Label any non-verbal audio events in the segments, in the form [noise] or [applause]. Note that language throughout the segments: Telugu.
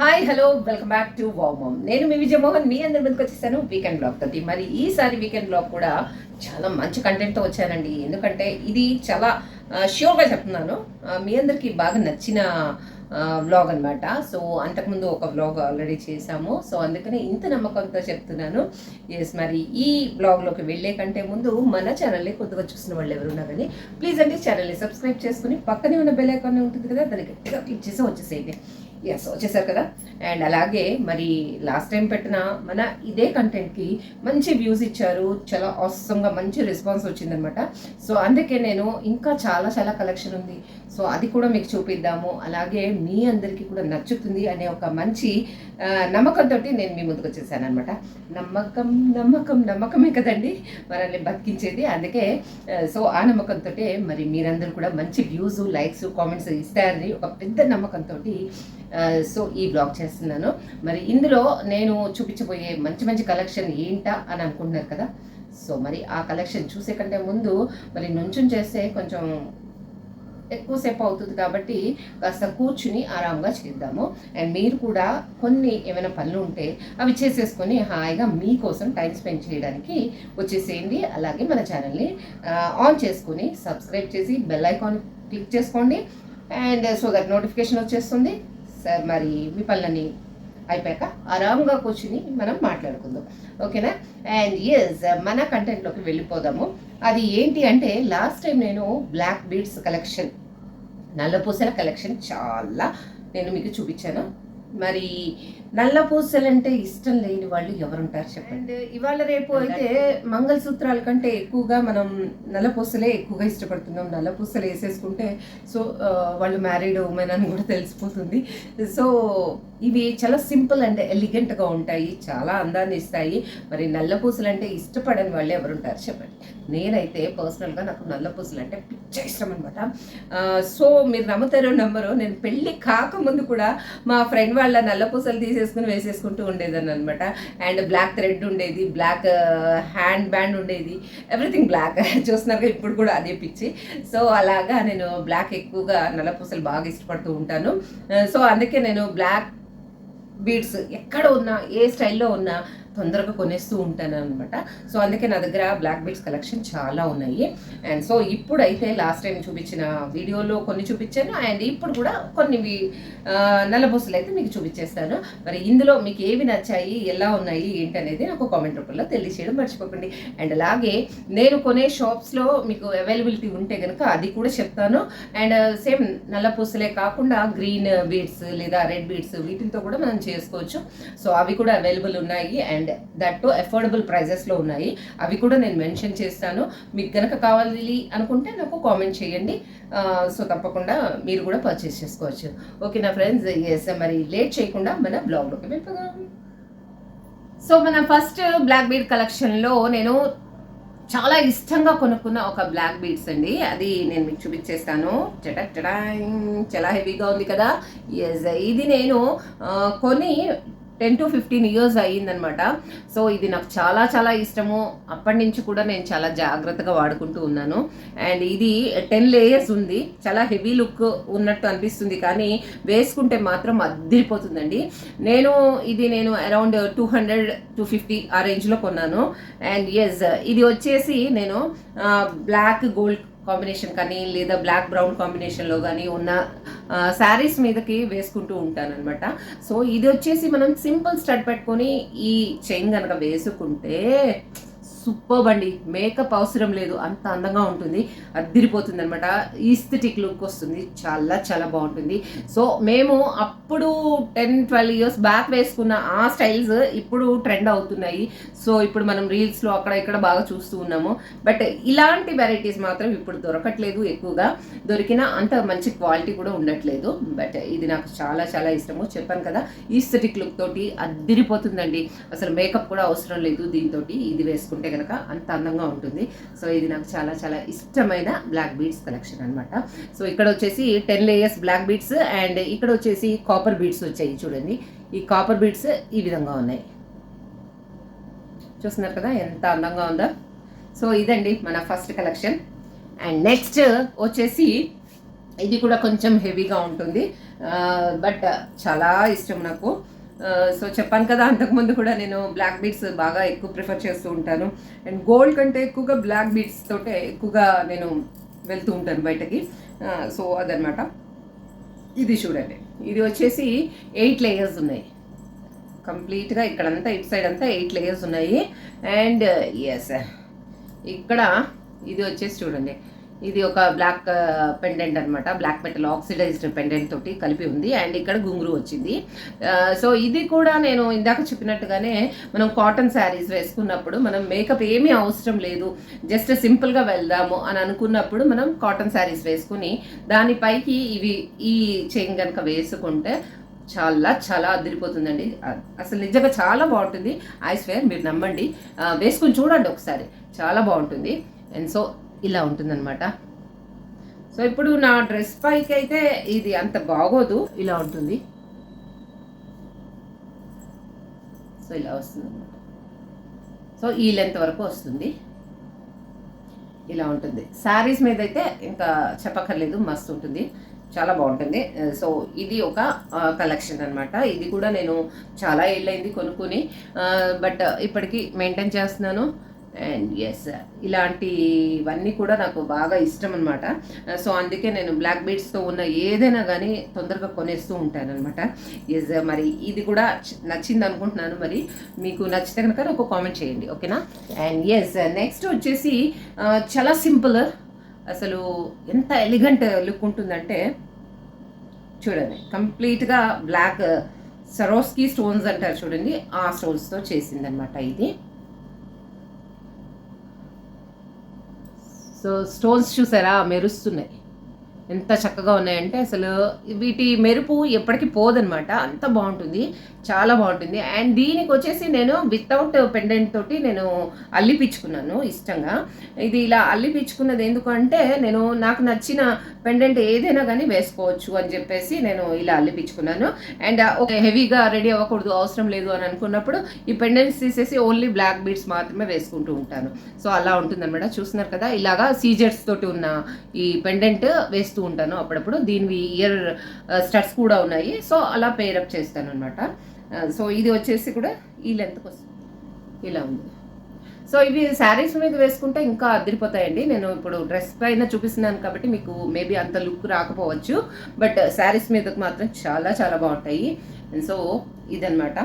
Hi hello welcome back to వామోమ్ నేను మీ విజయమోహన్ మీ అందరి ముందుకు వచ్చేసాను వీకెండ్ బ్లాగ్ తోటి. మరి ఈసారి వీకెండ్ బ్లాగ్ కూడా చాలా మంచి కంటెంట్తో వచ్చానండి. ఎందుకంటే ఇది చాలా ష్యూర్గా చెప్తున్నాను. మీ అందరికీ బాగా నచ్చిన వ్లాగ్ అనమాట సో అంతకుముందు ఒక వ్లాగ్ ఆల్రెడీ చేశాము. సో అందుకని ఇంత నమ్మకంతో చెప్తున్నాను. ఎస్ మరి ఈ వ్లాగ్లోకి వెళ్ళే కంటే ముందు మన ఛానల్ని కొద్దిగా చూసిన వాళ్ళు ఎవరున్నా కానీ ప్లీజ్ అండి ఛానల్ని సబ్స్క్రైబ్ చేసుకుని పక్కనే ఉన్న బెల్ ఐకాన్ ఉంటుంది కదా దాన్ని గట్టిగా క్లిక్ చేసి వచ్చేసేయండి. ఎస్ వచ్చేసారు కదా. అండ్ అలాగే మరి లాస్ట్ టైం పెట్టిన మన ఇదే కంటెంట్కి మంచి వ్యూస్ ఇచ్చారు. చాలా అవసరంగా మంచి రెస్పాన్స్ వచ్చిందనమాట సో అందుకే నేను ఇంకా చాలా చాలా కలెక్షన్ ఉంది. సో అది కూడా మీకు చూపిద్దాము. అలాగే మీ అందరికీ కూడా నచ్చుతుంది అనే ఒక మంచి నమ్మకంతో నేను మీ ముందుకు వచ్చేసాను అనమాట నమ్మకం నమ్మకం నమ్మకమే కదండి మనల్ని బతికించేది. అందుకే సో ఆ నమ్మకంతో మరి మీరందరూ కూడా మంచి వ్యూస్ లైక్స్ కామెంట్స్ ఇస్తారని ఒక పెద్ద నమ్మకంతో సో ఈ బ్లాగ్ చేస్తున్నాను. మరి ఇందులో నేను చూపించబోయే మంచి మంచి కలెక్షన్ ఏంటా అని అనుకుంటున్నారు కదా. సో మరి ఆ కలెక్షన్ చూసే కంటే ముందు మరి నుంచుని చేస్తే కొంచెం ఎక్కువసేపు అవుతుంది కాబట్టి కాస్త కూర్చుని ఆరాంగా చేద్దాము. అండ్ మీరు కూడా కొన్ని ఏమైనా పనులు ఉంటే అవి చేసేసుకొని హాయిగా మీకోసం టైం స్పెండ్ చేయడానికి వచ్చేసేయండి. అలాగే మన ఛానల్ని ఆన్ చేసుకొని సబ్స్క్రైబ్ చేసి బెల్ ఐకాన్ క్లిక్ చేసుకోండి. అండ్ సో దట్ నోటిఫికేషన్ వచ్చేస్తుంది. సార్ మరి మీ పనులని అయిపోయాక ఆరాంగా కూర్చుని మనం మాట్లాడుకుందాం. ఓకేనా? అండ్ ఎస్ మన కంటెంట్లోకి వెళ్ళిపోదాము. అది ఏంటి అంటే లాస్ట్ టైం నేను బ్లాక్ బీడ్స్ కలెక్షన్ నల్లపూసల కలెక్షన్ చాలా నేను మీకు చూపించాను. మరి నల్ల పూసలు అంటే ఇష్టం లేని వాళ్ళు ఎవరుంటారు చెప్పండి? ఇవాళ రేపు అయితే మంగళసూత్రాల కంటే ఎక్కువగా మనం నల్ల పూసలే ఎక్కువగా ఇష్టపడుతున్నాం. నల్ల పూసలు వేసేసుకుంటే సో వాళ్ళు మ్యారీడ్ ఉమెన్ అని కూడా తెలిసిపోతుంది. సో ఇవి చాలా సింపుల్ అండ్ ఎలిగెంట్గా ఉంటాయి. చాలా అందాన్ని ఇస్తాయి. మరి నల్ల పూసలు అంటే ఇష్టపడని వాళ్ళు ఎవరుంటారు చెప్పండి? నేనైతే పర్సనల్గా నాకు నల్ల పూసలు అంటే పిచ్చ ఇష్టం అనమాట సో మీరు నమ్ముతారో నమ్మరో నేను పెళ్ళి కాకముందు కూడా మా ఫ్రెండ్ వాళ్ళ నల్ల పూసలు వేసేసుకుని వేసేసుకుంటూ ఉండేదాన్ని అనమాట అండ్ బ్లాక్ థ్రెడ్ ఉండేది బ్లాక్ హ్యాండ్ బ్యాండ్ ఉండేది ఎవ్రీథింగ్ బ్లాక్. [laughs] చూస్తున్నారు ఇప్పుడు కూడా అదే పిచ్చి. సో అలాగా నేను బ్లాక్ ఎక్కువగా నల్ల పూసలు బాగా ఇష్టపడుతూ ఉంటాను. సో అందుకే నేను బ్లాక్ బీడ్స్ ఎక్కడ ఉన్నా ఏ స్టైల్లో ఉన్నా తొందరగా కొనేస్తూ ఉంటాను అనమాట సో అందుకే నా దగ్గర బ్లాక్ బీడ్స్ కలెక్షన్ చాలా ఉన్నాయి. అండ్ సో ఇప్పుడైతే లాస్ట్ టైం చూపించిన వీడియోలో కొన్ని చూపించాను. అండ్ ఇప్పుడు కూడా కొన్ని వి- నల్లబూసలు అయితే మీకు చూపించేస్తాను. మరి ఇందులో మీకు ఏవి నచ్చాయి ఎలా ఉన్నాయి ఏంటనేది నాకు కామెంట్ రూపంలో తెలియచేయడం మర్చిపోకండి. అండ్ అలాగే నేను కొనే షాప్స్లో మీకు అవైలబిలిటీ ఉంటే కనుక అది కూడా చెప్తాను. అండ్ సేమ్ uh, నల్లపూసలే కాకుండా గ్రీన్ బీడ్స్ లేదా రెడ్ బీడ్స్ వీటితో కూడా మనం చేసుకోవచ్చు. సో అవి కూడా అవైలబుల్ ఉన్నాయి. అండ్ దట్ టు అఫోర్డబుల్ ప్రైజెస్లో ఉన్నాయి. అవి కూడా నేను మెన్షన్ చేస్తాను. మీకు కనుక కావాలి అనుకుంటే నాకు కామెంట్ చేయండి. సో తప్పకుండా మీరు కూడా పర్చేస్ చేసుకోవచ్చు. ఓకే నా ఫ్రెండ్స్ ఎస్ మరి లేట్ చేయకుండా మన బ్లాగ్లోకి వెళ్ళిపోదాం. సో మన ఫస్ట్ బ్లాక్ బీడ్ కలెక్షన్లో నేను చాలా ఇష్టంగా కొనుక్కున్న ఒక బ్లాక్ బీడ్స్ అండి. అది నేను మీకు చూపించేస్తాను. చటా చటాయింగ్ చాలా హెవీగా ఉంది కదా. ఎస్ ఇది నేను కొని టెన్ టు ఫిఫ్టీన్ ఇయర్స్ అయ్యిందనమాట సో ఇది నాకు చాలా చాలా ఇష్టము. అప్పటి నుంచి కూడా నేను చాలా జాగ్రత్తగా వాడుకుంటూ ఉన్నాను. అండ్ ఇది టెన్ లేయర్స్ ఉంది. చాలా హెవీ లుక్ ఉన్నట్టు అనిపిస్తుంది. కానీ వేసుకుంటే మాత్రం అద్దరిపోతుందండి నేను ఇది నేను around two hundred two fifty ఆ రేంజ్లో కొన్నాను. అండ్ ఎస్ ఇది వచ్చేసి నేను బ్లాక్ గోల్డ్ కాంబినేషన్ కానీ లేదా బ్లాక్ బ్రౌన్ కాంబినేషన్లో కానీ ఉన్న శారీస్ మీదకి వేసుకుంటూ ఉంటానన్నమాట. సో ఇది వచ్చేసి మనం సింపుల్ స్టడ్ పెట్టుకొని ఈ చైన్ కనుక వేసుకుంటే సూపర్ అండి మేకప్ అవసరం లేదు. అంత అందంగా ఉంటుంది. అద్దిరిపోతుంది అనమాట ఈస్థెటిక్ లుక్ వస్తుంది. చాలా చాలా బాగుంటుంది. సో మేము అప్పుడు టెన్ ట్వెల్వ్ ఇయర్స్ బ్యాక్ వేసుకున్న ఆ స్టైల్స్ ఇప్పుడు ట్రెండ్ అవుతున్నాయి. సో ఇప్పుడు మనం రీల్స్లో అక్కడ ఇక్కడ బాగా చూస్తూ ఉన్నాము. బట్ ఇలాంటి వెరైటీస్ మాత్రం ఇప్పుడు దొరకట్లేదు ఎక్కువగా. దొరికినా అంత మంచి క్వాలిటీ కూడా ఉండట్లేదు. బట్ ఇది నాకు చాలా చాలా ఇష్టము. చెప్పాను కదా ఈస్థెటిక్ లుక్ తోటి అద్దిరిపోతుందండి. అసలు మేకప్ కూడా అవసరం లేదు దీంతో ఇది వేసుకుంటే కనుక అంత అందంగా ఉంటుంది. సో ఇది నాకు చాలా చాలా ఇష్టమైన బ్లాక్ బీడ్స్ కలెక్షన్ అనమాట సో ఇక్కడ వచ్చేసి ten layers black beads and ఇక్కడ వచ్చేసి కాపర్ బీడ్స్ వచ్చాయి చూడండి. ఈ కాపర్ బీడ్స్ ఈ విధంగా ఉన్నాయి. చూస్తున్నారు కదా ఎంత అందంగా ఉందో. సో ఇదండి మన ఫస్ట్ కలెక్షన్ అండ్ నెక్స్ట్ వచ్చేసి ఇది కూడా కొంచెం హెవీగా ఉంటుంది. బట్ చాలా ఇష్టం నాకు. సో చెప్పాను కదా అంతకుముందు కూడా నేను బ్లాక్ బీడ్స్ బాగా ఎక్కువ ప్రిఫర్ చేస్తూ ఉంటాను. అండ్ గోల్డ్ కంటే ఎక్కువగా బ్లాక్ బీడ్స్ తోటే ఎక్కువగా నేను వెళ్తూ ఉంటాను బయటకి. సో అదనమాట ఇది చూడండి. ఇది వచ్చేసి ఎయిట్ లేయర్స్ ఉన్నాయి. కంప్లీట్గా ఇక్కడంతా ఇటు సైడ్ అంతా ఎయిట్ లేయర్స్ ఉన్నాయి. అండ్ ఎస్ ఇక్కడ ఇది వచ్చేసి చూడండి. ఇది ఒక బ్లాక్ పెండెంట్ అనమాట బ్లాక్ మెటల్ ఆక్సిడైజ్డ్ పెండెంట్ తోటి కలిపి ఉంది. అండ్ ఇక్కడ గుంగురు వచ్చింది. Uh, సో ఇది కూడా నేను ఇందాక చెప్పినట్టుగానే మనం కాటన్ శారీస్ వేసుకున్నప్పుడు మనం మేకప్ ఏమీ అవసరం లేదు. జస్ట్ సింపుల్గా వెళ్దాము అని అనుకున్నప్పుడు మనం కాటన్ శారీస్ వేసుకుని దానిపైకి ఇవి ఈ చైన్ కనుక వేసుకుంటే చాలా చాలా అదిరిపోతుందండి. అసలు నిజంగా చాలా బాగుంటుంది. ఐ స్వేర్ మీరు నమ్మండి. Uh, వేసుకుని చూడండి ఒకసారి. చాలా బాగుంటుంది. అండ్ సో ఇలా ఉంటుందన్నమాట. సో ఇప్పుడు నా డ్రెస్ పైకి అయితే ఇది అంత బాగోదు ఇలా ఉంటుంది. సో ఇలా వస్తుంది సో ఈ లెంత్ వరకు వస్తుంది. ఇలా ఉంటుంది. శారీస్ మీద అయితే ఇంకా చెప్పక్కర్లేదు మస్తు ఉంటుంది. చాలా బాగుంటుంది. సో ఇది ఒక కలెక్షన్ అన్నమాట. ఇది కూడా నేను చాలా ఏళ్ళైంది కొనుక్కుని బట్ ఇప్పటికీ మెయింటైన్ చేస్తున్నాను. అండ్ ఎస్ ఇలాంటివన్నీ కూడా నాకు బాగా ఇష్టం అనమాట సో అందుకే నేను బ్లాక్ బీడ్స్తో ఉన్న ఏదైనా కానీ తొందరగా కొనేస్తూ ఉంటాను అనమాట ఎస్ మరి ఇది కూడా నచ్చింది అనుకుంటున్నాను. మరి మీకు నచ్చితే కనుక ఒక కామెంట్ చేయండి. ఓకేనా అండ్ ఎస్ నెక్స్ట్ వచ్చేసి చాలా సింపుల్. అసలు ఎంత ఎలిగెంట్ లుక్ ఉంటుందంటే చూడండి. కంప్లీట్గా బ్లాక్ సరోస్కి స్టోన్స్ అంటారు చూడండి. ఆ స్టోన్స్తో చేసిందనమాట ఇది. సో స్టోన్స్ చూసారా? మెరుస్తున్నాయి. ఎంత చక్కగా ఉన్నాయంటే అసలు వీటి మెరుపు ఎప్పటికీ పోదనమాట అంత బాగుంటుంది. చాలా బాగుంటుంది. అండ్ దీనికి వచ్చేసి నేను వితౌట్ పెండెంట్ తోటి నేను అల్లిపించుకున్నాను ఇష్టంగా. ఇది ఇలా అల్లిపించుకున్నది ఎందుకంటే నేను నాకు నచ్చిన పెండెంట్ ఏదైనా కానీ వేసుకోవచ్చు అని చెప్పేసి నేను ఇలా అల్లిపించుకున్నాను అండ్ ఒక హెవీగా రెడీ అవ్వకూడదు అవసరం లేదు అని అనుకున్నప్పుడు ఈ పెండెంట్స్ తీసేసి ఓన్లీ బ్లాక్ బీడ్స్ మాత్రమే వేసుకుంటూ ఉంటాను. సో అలా ఉంటుందన్నమాట. చూస్తున్నారు కదా ఇలాగా సీజర్స్ తోటి ఉన్న ఈ పెండెంట్ వేస్తూ ఉంటాను అప్పుడప్పుడు. దీనివి ఇయర్ స్టడ్స్ కూడా ఉన్నాయి. సో అలా పేరప్ చేస్తాను అనమాట సో ఇది వచ్చేసి కూడా ఈ లెంత్కి వస్తుంది ఇలా ఉంది. సో ఇవి శారీస్ మీద వేసుకుంటే ఇంకా అదిరిపోతాయండి. నేను ఇప్పుడు డ్రెస్ పైన చూపిస్తున్నాను కాబట్టి మీకు మేబీ అంత లుక్ రాకపోవచ్చు. బట్ శారీస్ మీదకి మాత్రం చాలా చాలా బాగుంటాయి. సో ఇదనమాట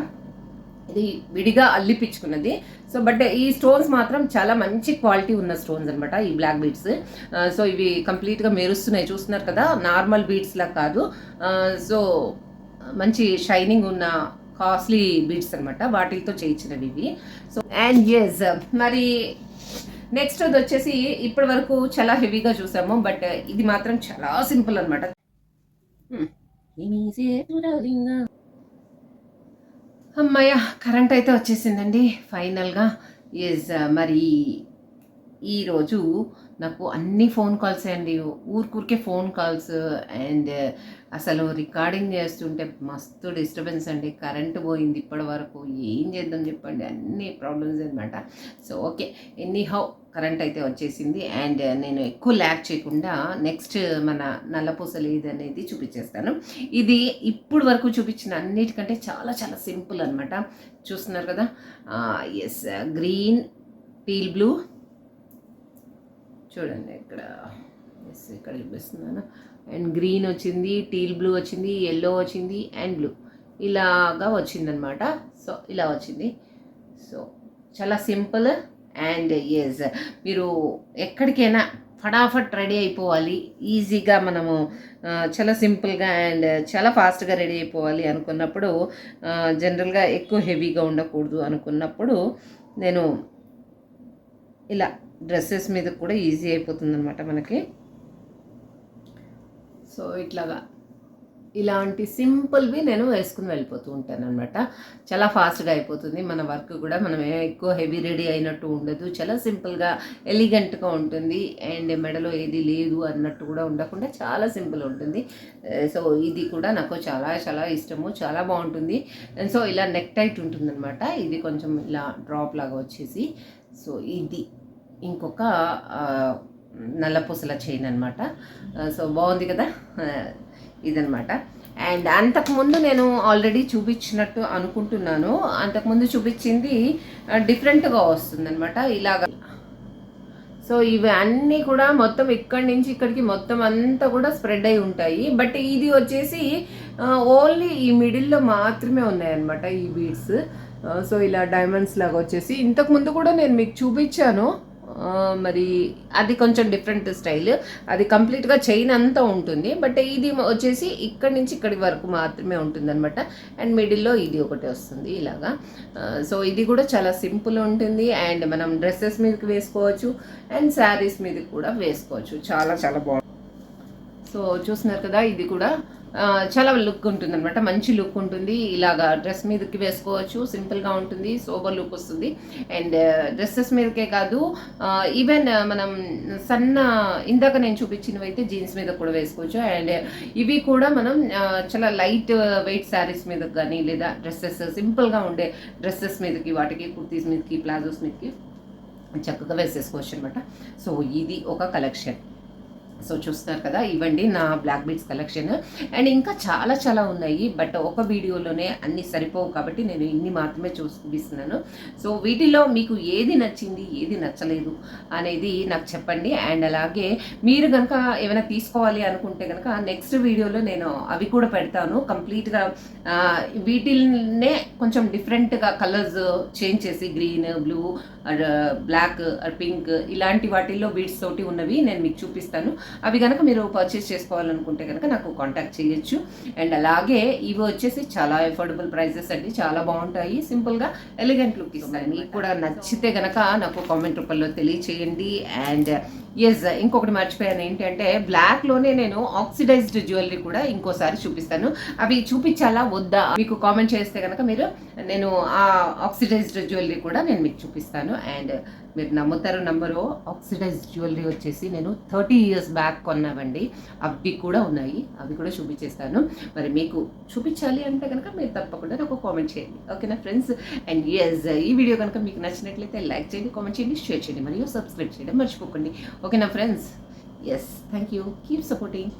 ఇది విడిగా అల్లిపించుకున్నది సో బట్ uh, ఈ స్టోన్స్ మాత్రం చాలా మంచి క్వాలిటీ ఉన్న స్టోన్స్ అనమాట ఈ బ్లాక్ బీడ్స్ సో ఇవి కంప్లీట్గా మెరుస్తున్నాయి చూస్తున్నారు కదా? నార్మల్ బీడ్స్లా కాదు. Uh, సో మంచి షైనింగ్ ఉన్న కాస్ట్లీ బీడ్స్ అనమాట వాటితో చేయించినవి ఇవి. సో అండ్ ఎస్ మరి నెక్స్ట్ అది వచ్చేసి ఇప్పటి వరకు చాలా హెవీగా చూసాము బట్ uh, ఇది మాత్రం చాలా సింపుల్ అనమాట hmm. అమ్మయ్య కరెంట్ అయితే వచ్చేసిందండి. ఫైనల్గా ఎస్ మరి ఈరోజు నాకు అన్ని ఫోన్ కాల్స్ అండి. ఊరికూరికే ఫోన్ కాల్స్ అండ్ అసలు రికార్డింగ్ చేస్తుంటే మస్తు డిస్టర్బెన్స్ అండి. కరెంటు పోయింది ఇప్పటి వరకు. ఏం చేద్దాం చెప్పండి. అన్ని ప్రాబ్లమ్స్ అనమాట so okay. Anyhow current అయితే వచ్చేసింది. అండ్ నేను ఎక్కువ ల్యాక్ చేయకుండా నెక్స్ట్ మన నల్లపూసలు ఏది అనేది చూపించేస్తాను. ఇది ఇప్పుడు వరకు చూపించిన అన్నిటికంటే చాలా చాలా సింపుల్ అనమాట చూస్తున్నారు కదా? ఎస్ గ్రీన్ టీల్ బ్లూ చూడండి ఇక్కడ. ఎస్ ఇక్కడ చూపిస్తున్నాను. అండ్ గ్రీన్ వచ్చింది టీల్ బ్లూ వచ్చింది ఎల్లో వచ్చింది అండ్ బ్లూ ఇలాగా వచ్చిందనమాట సో ఇలా వచ్చింది. సో చాలా సింపుల్. అండ్ ఎస్ మీరు ఎక్కడికైనా ఫటాఫట్ రెడీ అయిపోవాలి. ఈజీగా మనము చాలా సింపుల్గా అండ్ చాలా ఫాస్ట్గా రెడీ అయిపోవాలి అనుకున్నప్పుడు జనరల్గా ఎక్కువ హెవీగా ఉండకూడదు అనుకున్నప్పుడు నేను ఇలా డ్రెస్సెస్ మీద కూడా ఈజీ అయిపోతుంది అనమాట మనకి. సో ఇట్లాగా. ఇలాంటి సింపుల్వి నేను వేసుకుని వెళ్ళిపోతూ ఉంటాను అనమాట చాలా ఫాస్ట్గా అయిపోతుంది. మన వర్క్ కూడా మనం ఏ ఎక్కువ హెవీ రెడీ అయినట్టు ఉండదు. చాలా సింపుల్గా ఎలిగెంట్గా ఉంటుంది. అండ్ మెడలో ఏది లేదు అన్నట్టు కూడా ఉండకుండా చాలా సింపుల్ ఉంటుంది. సో ఇది కూడా నాకు చాలా చాలా ఇష్టము. చాలా బాగుంటుంది. సో ఇలా నెక్ టైట్ ఉంటుందన్నమాట. ఇది కొంచెం ఇలా డ్రాప్ లాగా వచ్చేసి. సో ఇది ఇంకొక ఆ, నల్లపూసల చైన్ అనమాట సో బాగుంది కదా? ఇదనమాట అండ్ అంతకుముందు నేను ఆల్రెడీ చూపించినట్టు అనుకుంటున్నాను. అంతకుముందు చూపించింది డిఫరెంట్గా వస్తుంది అనమాట ఇలాగా. సో ఇవి అన్నీ కూడా మొత్తం ఇక్కడి నుంచి ఇక్కడికి మొత్తం అంతా కూడా స్ప్రెడ్ అయి ఉంటాయి. బట్ ఇది వచ్చేసి ఓన్లీ ఈ మిడిల్లో మాత్రమే ఉన్నాయన్నమాట ఈ బీడ్స్ సో ఇలా డైమండ్స్ లాగా వచ్చేసి ఇంతకు ముందు కూడా నేను మీకు చూపించాను. మరి అది కొంచెం డిఫరెంట్ స్టైల్ అది కంప్లీట్గా చైన్ అంతా ఉంటుంది. బట్ ఇది వచ్చేసి ఇక్కడి నుంచి ఇక్కడి వరకు మాత్రమే ఉంటుంది అనమాట అండ్ మిడిల్లో ఇది ఒకటి వస్తుంది ఇలాగా. సో ఇది కూడా చాలా సింపుల్ ఉంటుంది. అండ్ మనం డ్రెస్సెస్ మీదకి వేసుకోవచ్చు. అండ్ శారీస్ మీద కూడా వేసుకోవచ్చు. చాలా చాలా బాగుంటుంది. సో చూస్తున్నారు కదా ఇది కూడా చాలా లుక్ ఉంటుంది అనమాట మంచి లుక్ ఉంటుంది. ఇలాగా డ్రెస్ మీదకి వేసుకోవచ్చు. సింపుల్గా ఉంటుంది. సోబర్ లుక్ వస్తుంది. అండ్ డ్రెస్సెస్ మీదకే కాదు ఈవెన్ మనం సన్న ఇందాక నేను చూపించినవి అయితే జీన్స్ మీద కూడా వేసుకోవచ్చు. అండ్ ఇవి కూడా మనం చాలా లైట్ వెయిట్ శారీస్ మీద కానీ లేదా డ్రెస్సెస్ సింపుల్గా ఉండే డ్రెస్సెస్ మీదకి వాటికి కుర్తీస్ మీదకి ప్లాజోస్ మీదకి చక్కగా వేసేసుకోవచ్చు అనమాట సో ఇది ఒక కలెక్షన్. సో చూస్తున్నారు కదా ఇవ్వండి నా బ్లాక్ బీట్స్ కలెక్షన్. అండ్ ఇంకా చాలా చాలా ఉన్నాయి బట్ ఒక వీడియోలోనే అన్ని సరిపోవు కాబట్టి నేను ఇన్ని మాత్రమే చూపిస్తున్నాను. సో వీటిలో మీకు ఏది నచ్చింది ఏది నచ్చలేదు అనేది నాకు చెప్పండి. అండ్ అలాగే మీరు కనుక ఏమైనా తీసుకోవాలి అనుకుంటే కనుక నెక్స్ట్ వీడియోలో నేను అవి కూడా పెడతాను. కంప్లీట్గా వీటినే కొంచెం డిఫరెంట్గా కలర్స్ చేంజ్ చేసి గ్రీన్ బ్లూ బ్లాక్ పింక్ ఇలాంటి వాటిల్లో బీడ్స్ తోటి ఉన్నవి నేను మీకు చూపిస్తాను. అవి కనుక మీరు పర్చేస్ చేసుకోవాలనుకుంటే కనుక నాకు కాంటాక్ట్ చేయొచ్చు. అండ్ అలాగే ఇవి వచ్చేసి చాలా ఎఫోర్డబుల్ ప్రైజెస్ అండి. చాలా బాగుంటాయి. సింపుల్గా ఎలిగెంట్ లుక్ ఇస్తాయి. మీకు కూడా నచ్చితే కనుక నాకు కామెంట్ రూపంలో తెలియచేయండి. అండ్ ఎస్ ఇంకొకటి మర్చిపోయాను. ఏంటంటే బ్లాక్లోనే నేను ఆక్సిడైజ్డ్ జ్యువెలరీ కూడా ఇంకోసారి చూపిస్తాను. అవి చూపించాలా? వద్దా? మీకు కామెంట్ చేస్తే కనుక మీరు నేను ఆ ఆక్సిడైజ్డ్ జ్యువెలరీ కూడా నేను మీకు చూపిస్తాను. అండ్ మీరు నమ్ముతారు నంబరు ఆక్సిడైజ్డ్ జ్యువెలరీ వచ్చేసి నేను థర్టీ ఇయర్స్ బ్యాక్ కొన్నామండి అవి కూడా ఉన్నాయి. అవి కూడా చూపించేస్తాను. మరి మీకు చూపించాలి అంటే కనుక మీరు తప్పకుండా నాకు కామెంట్ చేయండి. ఓకేనా ఫ్రెండ్స్? అండ్ ఎస్ ఈ వీడియో కనుక మీకు నచ్చినట్లయితే లైక్ చేయండి కామెంట్ చేయండి షేర్ చేయండి మరియు సబ్స్క్రైబ్ చేయడం మర్చిపోకండి. ఓకేనా friends? Yes thank you keep supporting